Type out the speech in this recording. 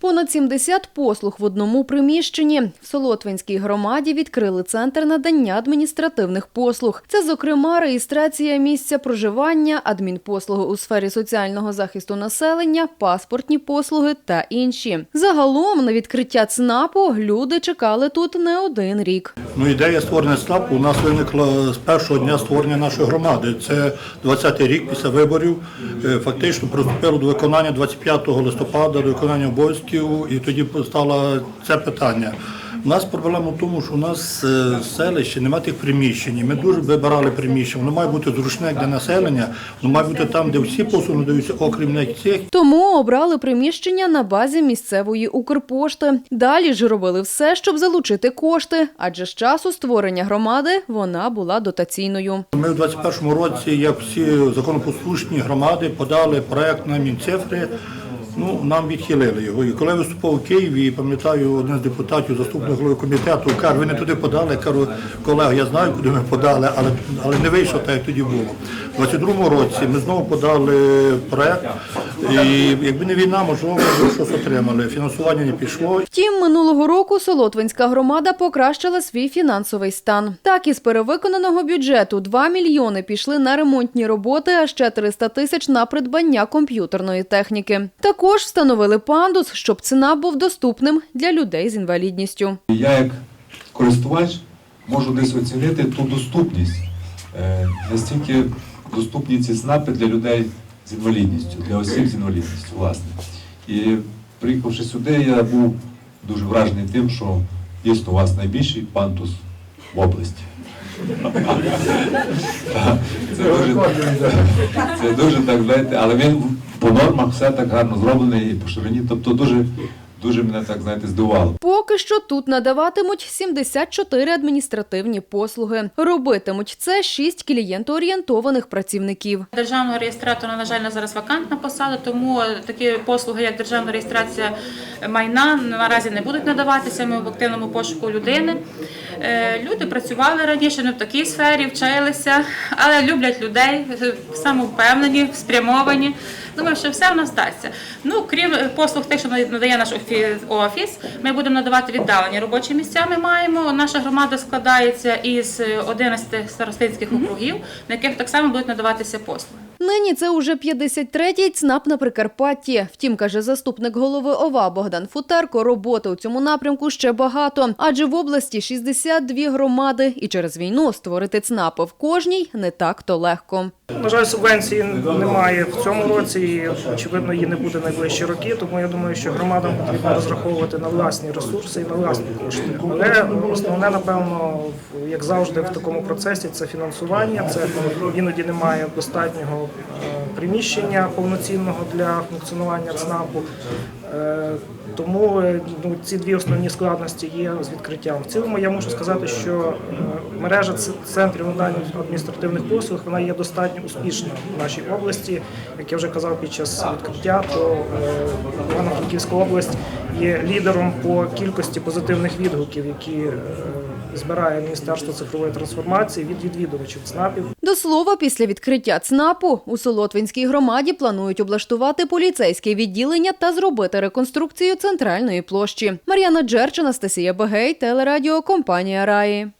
Понад 70 послуг в одному приміщенні. В Солотвинській громаді відкрили центр надання адміністративних послуг. Це, зокрема, реєстрація місця проживання, адмінпослуги у сфері соціального захисту населення, паспортні послуги та інші. Загалом на відкриття ЦНАПу люди чекали тут не один рік. Ну, ідея створення СНАПу у нас виникла з першого дня створення нашої громади. Це 20-й рік після виборів. Е, Фактично приступило до виконання 25 листопада, до виконання обов'язків, і тоді постало це питання. У нас проблема в тому, що у нас е, в селищі немає тих приміщень. Ми дуже вибирали приміщення. Воно має бути зручне для населення, воно має бути там, де всі послуги надаються, окрім не цих. Тому обрали приміщення на базі місцевої Укрпошти. Далі ж робили все, щоб залучити кошти, адже з часу створення громади вона була дотаційною. Ми в 21-му році, як всі законопослушні громади, подали проект на Мінцифри. Ну, нам відхилили його. І коли виступав у Києві, пам'ятаю, один з депутатів, заступник голови комітету, каже, ви не туди подали. Я кажу, колега, я знаю, куди ми подали, але, але не вийшло так, як тоді було. У 22-му році ми знову подали проект, і якби не війна, можливо, ми щось отримали. Фінансування не пішло. Втім, минулого року Солотвинська громада покращила свій фінансовий стан. Так, із перевиконаного бюджету 2 мільйони пішли на ремонтні роботи, а ще 300 тисяч на придбання комп'ютерної техніки. Також встановили пандус, щоб ціна був доступним для людей з інвалідністю. Я як користувач можу десь оцінити ту доступність, е, настільки доступні ці ЦНАПи для людей з інвалідністю, для осіб з інвалідністю, власне. І приїхавши сюди, я був дуже вражений тим, що дійсно у вас найбільший пантус в області. Це дуже, це дуже так, знаєте, але він по нормах все так гарно зроблений і по ширині, тобто дуже, дуже мене так, знаєте, здивувало. Поки що тут надаватимуть 74 адміністративні послуги. Робитимуть це 6 клієнтоорієнтованих працівників. Державного реєстратора, на жаль, на зараз вакантна посада, тому такі послуги, як державна реєстрація майна, наразі не будуть надаватися. Ми в активному пошуку людини. Е, Люди працювали раніше не в такій сфері, вчилися, але люблять людей, е, самовпевнені, спрямовані. Думаю, що все в нас вдасться. Ну, крім послуг, тих, що надає наш офіс, ми будемо надавати віддалені робочі місця. Ми маємо. Наша громада складається із 11 старостинських округів, на яких так само будуть надаватися послуги. Нині це уже 53-й ЦНАП на Прикарпатті. Втім, каже заступник голови ОВА Богдан Футерко, роботи у цьому напрямку ще багато, адже в області 62 громади, і через війну створити ЦНАПи в кожній не так-то легко. На жаль, субвенції немає в цьому році, і очевидно її не буде найближчі роки. Тому я думаю, що громадам потрібно розраховувати на власні ресурси і на власні кошти. Але основне, напевно, як завжди, в такому процесі це фінансування. Це іноді немає достатнього е, приміщення повноцінного для функціонування ЦНАПу. Е, Тому е, ну, ці дві основні складності є з відкриттям. В цілому я можу сказати, що е, мережа центрів надання адміністративних послуг вона є достатньо успішна в нашій області. Як я вже казав під час відкриття, то Івано-Франківська область є лідером по кількості позитивних відгуків, які е, збирає Міністерство цифрової трансформації від відвідувачів ЦНАПів. До слова, після відкриття ЦНАПу у Солотвинській громаді планують облаштувати поліцейське відділення та зробити реконструкцію центральної площі. Мар'яна Джерч, Анастасія Бегей, телерадіо компанія Раї.